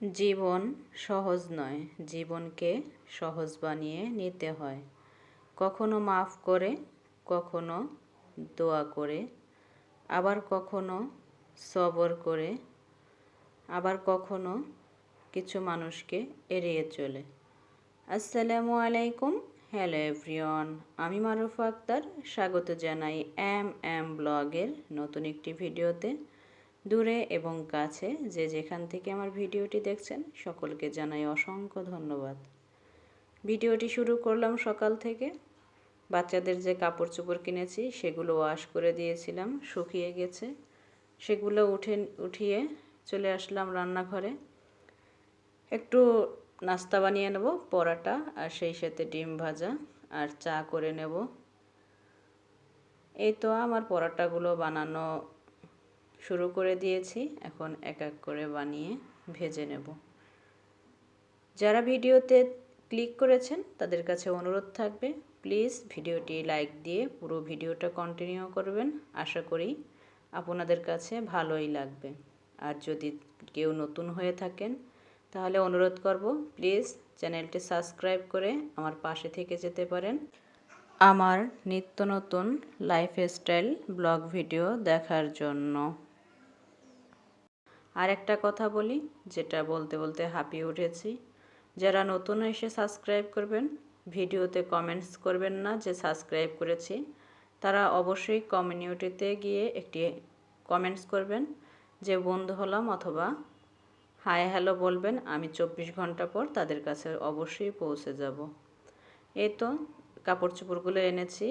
জীবন সহজ নয়, জীবনকে সহজ বানিয়ে নিতে হয়। কখনো মাফ করে, কখনো দোয়া করে, আবার কখনো সবর করে, আবার কখনো কিছু মানুষকে এড়িয়ে চলে। আসসালামু আলাইকুম, হ্যালো এভরিওয়ান, আমি মারুফা আক্তার, স্বাগত জানাই এম এম ব্লগের নতুন একটি ভিডিওতে। দূরে এবং কাছে যে যেখান থেকে আমার ভিডিওটি দেখছেন, সকলকে জানাই অসংখ্য ধন্যবাদ। ভিডিওটি শুরু করলাম সকাল থেকে। বাচ্চাদের যে কাপড় চোপড় কিনেছি, সেগুলো ওয়াশ করে দিয়েছিলাম, শুকিয়ে গেছে। সেগুলো উঠে, উঠিয়ে চলে আসলাম রান্নাঘরে। একটু নাস্তা বানিয়ে নেব, পরাটা আর সেই সাথে ডিম ভাজা আর চা করে নেব। এই তো আমার পরাটাগুলো বানানো শুরু করে দিয়েছি। এখন এক এক করে বানিয়ে ভেজে নেব। যারা ভিডিওতে ক্লিক করেছেন, তাদের কাছে অনুরোধ থাকবে, প্লিজ ভিডিওটি লাইক দিয়ে পুরো ভিডিওটা কন্টিনিউ করবেন। আশা করি আপনাদের কাছে ভালোই লাগবে। আর যদি কেউ নতুন হয়ে থাকেন, তাহলে অনুরোধ করব, প্লিজ চ্যানেলটি সাবস্ক্রাইব করে আমার পাশে থেকে যেতে পারেন। আমার নিত্য নতুন লাইফস্টাইল ব্লগ ভিডিও দেখার জন্য। আর একটা কথা বলি, যেটা বলতে বলতে হাঁপিয়ে উঠেছি। যারা নতুন এসে সাবস্ক্রাইব করবেন, ভিডিওতে কমেন্টস করবেন না যে সাবস্ক্রাইব করেছি, তারা অবশ্যই কমিউনিটিতে গিয়ে একটি কমেন্টস করবেন যে বন্ধু হলাম অথবা হাই হ্যালো বলবেন, আমি চব্বিশ ঘণ্টা পর তাদের কাছে অবশ্যই পৌঁছে যাব। এই তো কাপড় চোপড়গুলো এনেছি।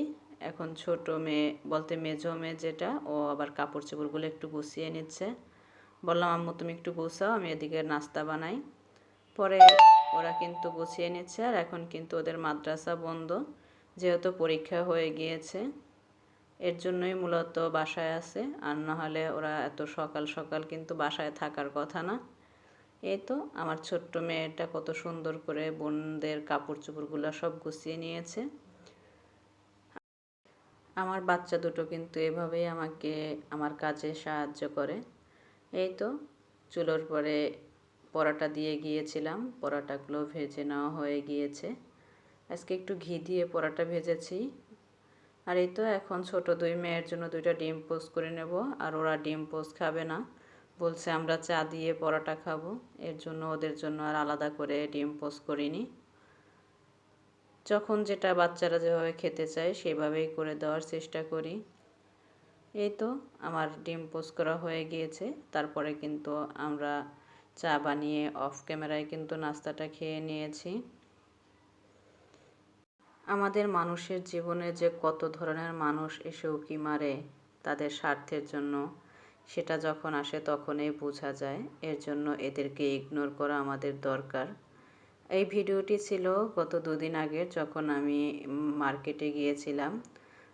এখন ছোট মেয়ে, বলতে মেজো মেয়ে যেটা, ও আবার কাপড় চোপড়গুলো একটু গুছিয়ে নিচ্ছে। বললাম, আম্মু, তুমি একটু গুছাও, আমি এদিকে নাস্তা বানাই। পরে ওরা কিন্তু গুছিয়ে নিচ্ছে, আর এখন কিন্তু ওদের মাদ্রাসা বন্ধ, যেহেতু পরীক্ষা হয়ে গিয়েছে। এর জন্যই মূলত বাসায় আছে, আর নাহলে ওরা এত সকাল সকাল কিন্তু বাসায় থাকার কথা না। এই তো, আমার ছোট্ট মেয়েটা কত সুন্দর করে বোনদের কাপড় চোপড়গুলো সব গুছিয়ে নিয়েছে। আমার বাচ্চা দুটো কিন্তু এভাবেই আমাকে, আমার কাজে সাহায্য করে। এই তো, চুলোর পরে পরাটা দিয়ে গিয়েছিলাম, পরাটাগুলো ভেজে নেওয়া হয়ে গিয়েছে। আজকে একটু ঘি দিয়ে পরাটা ভেজেছি। আর এই তো এখন ছোট দুই মেয়ের জন্য দুইটা ডিম পোস্ট করে নেব, আর ওরা ডিম পোস্ট খাবে না। বলছে আমরা চা দিয়ে পরাটা খাব, এর জন্য ওদের জন্য আর আলাদা করে ডিম পোস্ট করিনি। যখন যেটা বাচ্চারা যেভাবে খেতে চায় সেভাবেই করে দেওয়ার চেষ্টা করি। এই তো আমার ডিম পোস্ট করা হয়ে গিয়েছে। তারপরে কিন্তু আমরা চা বানিয়ে অফ ক্যামেরায় কিন্তু নাস্তাটা খেয়ে নিয়েছি। আমাদের মানুষের জীবনে যে কত ধরনের মানুষ এসে উকি মারে তাদের স্বার্থের জন্য, সেটা যখন আসে তখনই বোঝা যায়। এর জন্য এদেরকে ইগনোর করা আমাদের দরকার। এই ভিডিওটি ছিল গত দুদিন আগে যখন আমি মার্কেটে গিয়েছিলাম।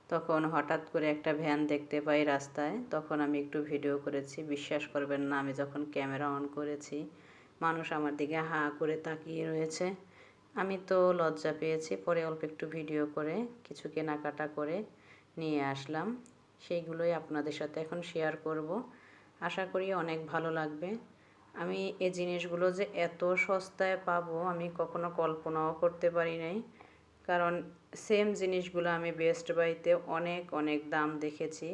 তখন হঠাৎ করে একটা ভ্যান দেখতে পাই রাস্তায়। তখন আমি একটু ভিডিও করেছি। বিশ্বাস করবেন না, আমি যখন ক্যামেরা অন করেছি, মানুষ আমার দিকে হা করে তাকিয়ে রয়েছে। আমি তো লজ্জা পেয়েছি। পরে অল্প একটু ভিডিও করে, কিছু কেনাকাটা করে নিয়ে আসলাম। সেইগুলোই আপনাদের সাথে এখন শেয়ার করব। আশা করি অনেক ভালো লাগবে। আমি এই জিনিসগুলো যে এত সস্তায় পাবো, আমি কখনো কল্পনাও করতে পারি নাই। কারণ সেম জিনিসগুলো আমি বেস্ট বাইতে অনেক অনেক দাম দেখেছি।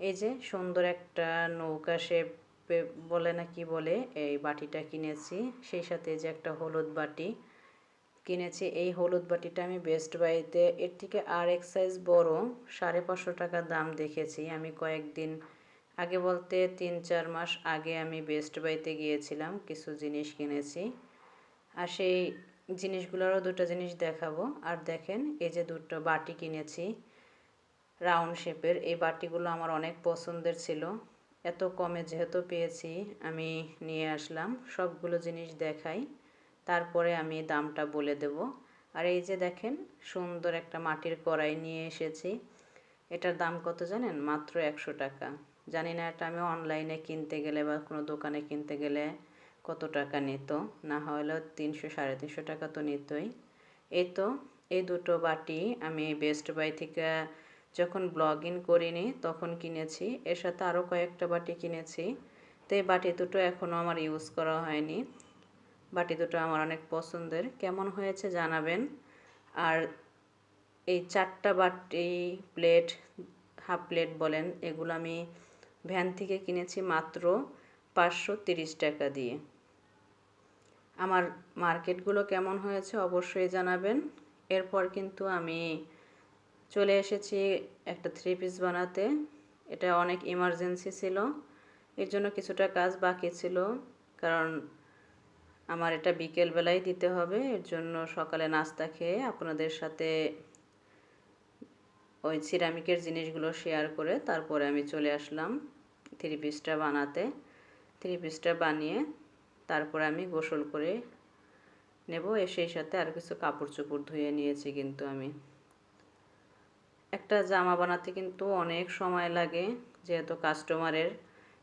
এই যে সুন্দর একটা নৌকা শেপ বলে না কি বলে, এই বাটিটা কিনেছি। সেই সাথে যে একটা হলুদ বাটি কিনেছি। এই হলুদ বাটিটা আমি বেস্ট বাইতে এর থেকে আর এক সাইজ বড়, সাড়ে পাঁচশো টাকা দাম দেখেছি। আমি কয়েকদিন আগে বলতে তিন, চার মাস আগে আমি বেস্ট বাইতে গিয়েছিলাম, কিছু জিনিস কিনেছি। আর সেই জিনিসগুলোরও দুটো জিনিস দেখাবো। আর দেখেন, এই যে দুটো বাটি কিনেছি রাউন্ড শেপের, এই বাটিগুলো আমার অনেক পছন্দের ছিল। এত কমে যেহেতু পেয়েছি, আমি নিয়ে আসলাম, সবগুলো জিনিস দেখাই। তারপরে আমি দামটা বলে দেব। আর এই যে দেখেন, সুন্দর একটা মাটির কড়াই নিয়ে এসেছি। এটার দাম কত জানেন? মাত্র একশো টাকা। জানি না এটা আমি অনলাইনে কিনতে গেলে বা কোনো দোকানে কিনতে গেলে কত টাকা নিত? না হলেও তিনশো, সাড়ে তিনশো টাকা তো নিতই। এই তো, এই দুটো বাটি আমি বেস্ট বাই থেকে যখন ব্লগ ইন করিনি তখন কিনেছি। এর সাথে আরও কয়েকটা বাটি কিনেছি। তো এই বাটি দুটো এখনও আমার ইউজ করা হয়নি। বাটি দুটো আমার অনেক পছন্দের। কেমন হয়েছে জানাবেন। আর এই চারটা বাটি প্লেট, হাফ প্লেট বলেন, এগুলো আমি ভ্যান থেকে কিনেছি মাত্র পাঁচশো টাকা দিয়ে। আমার মার্কেটগুলো কেমন হয়েছে অবশ্যই জানাবেন। এরপর কিন্তু আমি চলে এসেছি একটা থ্রি পিস বানাতে। এটা অনেক ইমার্জেন্সি ছিল। এর জন্য কিছুটা কাজ বাকি ছিল, কারণ আমার এটা বিকেলবেলায় দিতে হবে। এর জন্য সকালে নাস্তা খেয়ে আপনাদের সাথে ওই সিরামিকের জিনিসগুলো শেয়ার করে তারপরে আমি চলে আসলাম থ্রি পিসটা বানাতে। থ্রি পিসটা বানিয়ে তারপরে আমি গোসল করে নেব সেই সাথে আর কিছু কাপড় চোপড় ধুয়ে নিয়েছি কিন্তু আমি। একটা জামা বানাতে কিন্তু অনেক সময় লাগে, যেহেতু কাস্টমারের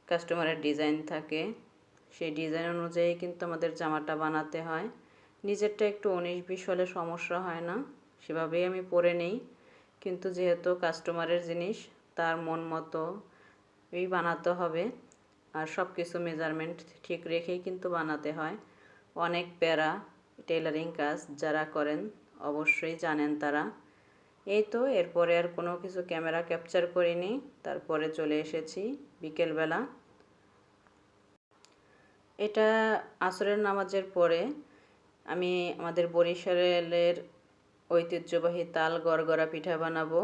কাস্টমারের ডিজাইন থাকে। সেই ডিজাইন অনুযায়ী কিন্তু আমাদের জামাটা বানাতে হয়। নিজেরটা একটু উনিশ বিশ হলে সমস্যা হয় না, সেভাবেই আমি পরে নেই। কিন্তু যেহেতু কাস্টমারের জিনিস, তার মন মতো বানাতে হবে। আর সব কিছু মেজারমেন্ট ঠিক রেখেই কিন্তু বানাতে হয়। অনেক প্যারা টেলারিং কাজ যারা করেন, অবশ্যই জানেন তারা। এই তো, এরপরে আর কোনো কিছু ক্যামেরা ক্যাপচার করিনি, তারপরে চলে এসেছি বিকেলবেলা। এটা আসরের নামাজের পরে আমি আমাদের বরিশালের ঐতিহ্যবাহী তাল গড়গড়া পিঠা বানাবো।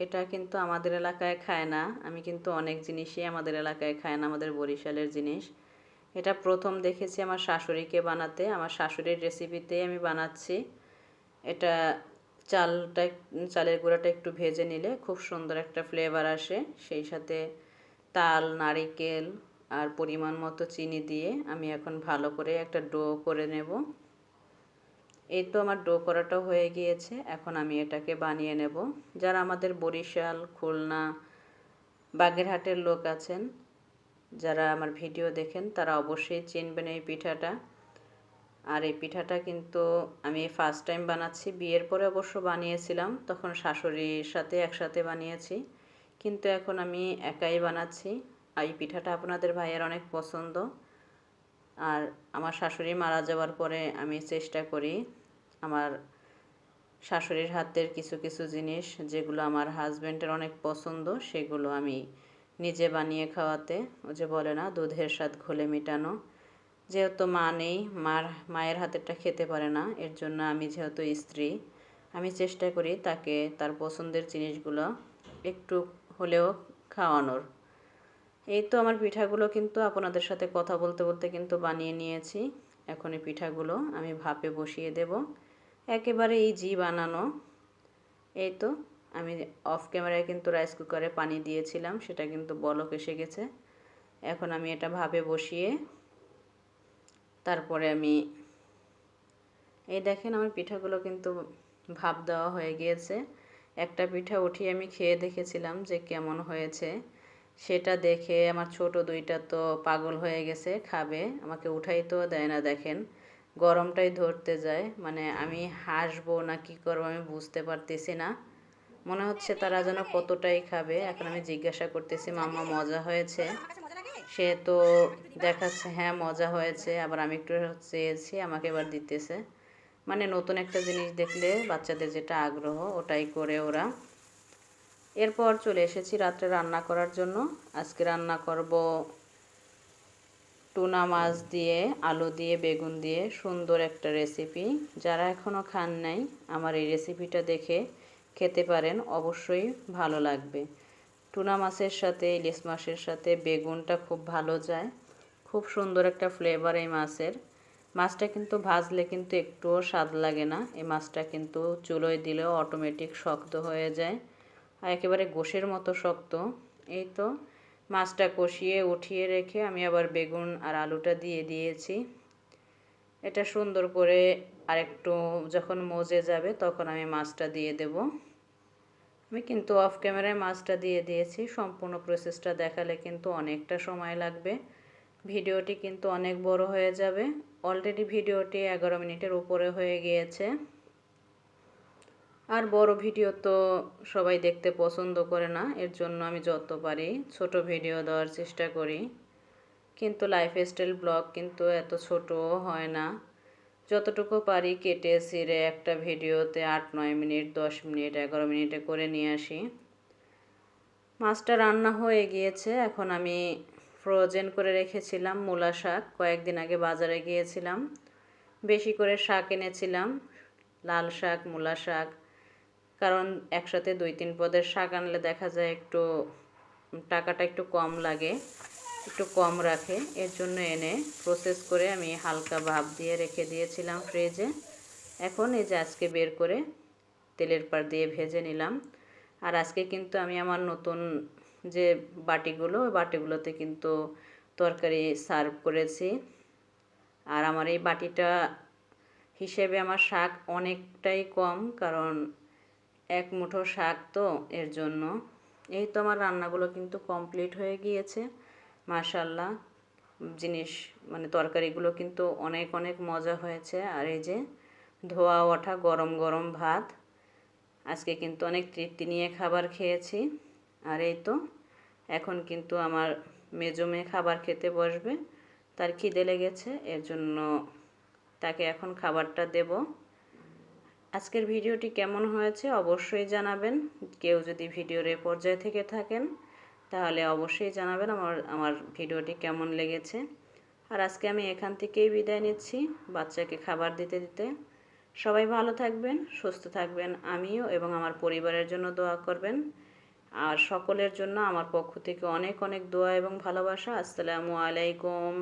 এটা কিন্তু আমাদের এলাকায় খায় না। আমি কিন্তু অনেক জিনিসই আমাদের এলাকায় খায় না, আমাদের বরিশালের জিনিস। এটা প্রথম দেখেছি আমার শাশুড়িকে বানাতে। আমার শাশুড়ির রেসিপিতে আমি বানাচ্ছি। এটা চালটা চালের গুঁড়াটা একটু ভেজে নিলে খুব সুন্দর একটা ফ্লেভার আসে। সেই সাথে তাল, নারিকেল আর পরিমাণ মতো চিনি দিয়ে আমি এখন ভালো করে একটা ডো করে নেব। এই তো আমার ডো করাটা হয়ে গিয়েছে, এখন আমি এটাকে বানিয়ে নেব। যারা আমাদের বরিশাল, খুলনা, বাগেরহাটের লোক আছেন, যারা আমার ভিডিও দেখেন, তারা অবশ্যই চিনবেন এই পিঠাটা। আর এই পিঠাটা কিন্তু আমি ফার্স্ট টাইম বানাচ্ছি, বিয়ের পরে অবশ্য বানিয়েছিলাম, তখন শাশুড়ির সাথে একসাথে বানিয়েছি, কিন্তু এখন আমি একাই বানাচ্ছি। আর এই পিঠাটা আপনাদের ভাইয়ের অনেক পছন্দ। আর আমার শাশুড়ি মারা যাওয়ার পরে আমি চেষ্টা করি আমার শাশুড়ির হাতের কিছু কিছু জিনিস যেগুলো আমার হাজব্যান্ডের অনেক পছন্দ, সেগুলো আমি নিজে বানিয়ে খাওয়াতে, ও যে বলে না, দুধের স্বাদ ঘোলে মেটানো। যেহেতু মা নেই, মার, মায়ের হাতেরটা খেতে পারে না, এর জন্য আমি যেহেতু স্ত্রী, আমি চেষ্টা করি তাকে, তার পছন্দের জিনিসগুলো একটু হলেও খাওয়ানোর। এই তো আমার পিঠাগুলো কিন্তু আপনাদের সাথে কথা বলতে বলতে কিন্তু বানিয়ে নিয়েছি। এখন এই পিঠাগুলো আমি ভাপে বসিয়ে দেব। একেবারে ইজি বানানো। এই তো, আমি অফ ক্যামেরায় কিন্তু রাইস কুকারে পানি দিয়েছিলাম, সেটা কিন্তু বলক এসে গেছে। এখন আমি এটা ভাবে বসিয়ে, তারপরে আমি, এই দেখেন আমার পিঠাগুলো কিন্তু ভাপ দেওয়া হয়ে গিয়েছে। একটা পিঠা উঠিয়ে আমি খেয়ে দেখেছিলাম যে কেমন হয়েছে। সেটা দেখে আমার ছোট দুইটা তো পাগল হয়ে গেছে, খাবে, আমাকে উঠাই তো দেয় না, দেখেন। গরমটাই ধরতে যায়। মানে আমি হাসবো না কি করব আমি বুঝতে পারতেছি না। মনে হচ্ছে তারা যেন কতটাই খাবে। এখন আমি জিজ্ঞাসা করতেছি, মাম্মা, মজা হয়েছে? সে তো দেখাচ্ছে হ্যাঁ মজা হয়েছে। আবার আমি একটু চেয়েছি, আমাকে এবার দিতেছে। মানে নতুন একটা জিনিস দেখলে বাচ্চাদের যেটা আগ্রহ, ওটাই করে ওরা। এরপর চলে এসেছি রাত্রে রান্না করার জন্য। আজকে রান্না করব টুনা মাছ দিয়ে, আলু দিয়ে, বেগুন দিয়ে সুন্দর একটা রেসিপি যারা এখনও খান নাই, আমার এই রেসিপিটা দেখে খেতে পারেন, অবশ্যই ভালো লাগবে। টুনা মাছের সাথে, ইলিশ মাছের সাথে বেগুনটা খুব ভালো যায়। খুব সুন্দর একটা ফ্লেভার এই মাছের। মাছটা কিন্তু ভাজলে কিন্তু একটুও স্বাদ লাগে না। এই মাছটা কিন্তু চুলোয় দিলেও অটোমেটিক শক্ত হয়ে যায়। আর একেবারে গোশের মতো শক্ত। এই তো মাছটা কষিয়ে, উঠিয়ে রেখে আমি আবার বেগুন আর আলুটা দিয়ে দিয়েছি। এটা সুন্দর করে আরেকটু যখন মজে যাবে তখন আমি মাছটা দিয়ে দেব। আমি কিন্তু অফ ক্যামেরায় মাছটা দিয়ে দিয়েছি। সম্পূর্ণ প্রসেসটা দেখালে কিন্তু অনেকটা সময় লাগবে। ভিডিওটি কিন্তু অনেক বড় হয়ে যাবে। অলরেডি ভিডিওটি এগারো মিনিটের উপরে হয়ে গিয়েছে। আর বড় ভিডিও তো সবাই দেখতে পছন্দ করে না, এর জন্য আমি যত পারি ছোট ভিডিও দেওয়ার চেষ্টা করি। কিন্তু লাইফ স্টাইল ব্লগ কিন্তু এত ছোট হয় না। যতটুকু পারি কেটে ছিঁড়ে একটা ভিডিওতে আট, নয় মিনিট, দশ মিনিট, এগারো মিনিটে করে নিয়ে আসি। মাছটা রান্না হয়ে গিয়েছে, এখন আমি ফ্রোজেন করে রেখেছিলাম মূলা শাক, কয়েকদিন আগে বাজারে গিয়েছিলাম। বেশি করে শাক এনেছিলাম, লাল শাক, মূলা শাক কারণ একসাথে দুই তিন পদের শাক আনলে দেখা যায় একটু টাকাটা একটু কম লাগে, একটু কম রাখে। এর জন্য এনে প্রসেস করে আমি হালকা ভাপ দিয়ে রেখে দিয়েছিলাম ফ্রিজে এখন এই যে আজকে বের করে তেলের পার দিয়ে ভেজে নিলাম। আর আজকে কিন্তু আমি আমার নতুন যে বাটিগুলো, ওই বাটিগুলোতে কিন্তু তরকারি সার্ভ করেছি। আর আমার এই বাটিটা হিসেবে আমার শাক অনেকটাই কম, কারণ এক মুঠো শাক তো এর জন্য। এই তো আমার রান্নাগুলো কিন্তু কমপ্লিট হয়ে গিয়েছে। মাশাল্লাহ জিনিস মানে তরকারিগুলো কিন্তু অনেক অনেক মজা হয়েছে। আর এই যে ধোয়া ওঠা গরম গরম ভাত, আজকে কিন্তু অনেক তৃপ্তি নিয়ে খাবার খেয়েছি। আর এই তো এখন কিন্তু আমার মেজো মেয়ে খাবার খেতে বসবে। তার খিদে লেগেছে, এর জন্য তাকে এখন খাবারটা দেব। আজকের ভিডিওটি কেমন হয়েছে অবশ্যই জানাবেন। কেউ যদি ভিডিওর এ পর্যায়ে থেকে থাকেন, তাহলে অবশ্যই জানাবেন আমার আমার ভিডিওটি কেমন লেগেছে। আর আজকে আমি এখান থেকেই বিদায় নিচ্ছি বাচ্চাকে খাবার দিতে দিতে। সবাই ভালো থাকবেন, সুস্থ থাকবেন আমিও এবং আমার পরিবারের জন্য দোয়া করবেন। আর সকলের জন্য আমার পক্ষ থেকে অনেক অনেক দোয়া এবং ভালোবাসা। আসসালামু আলাইকুম।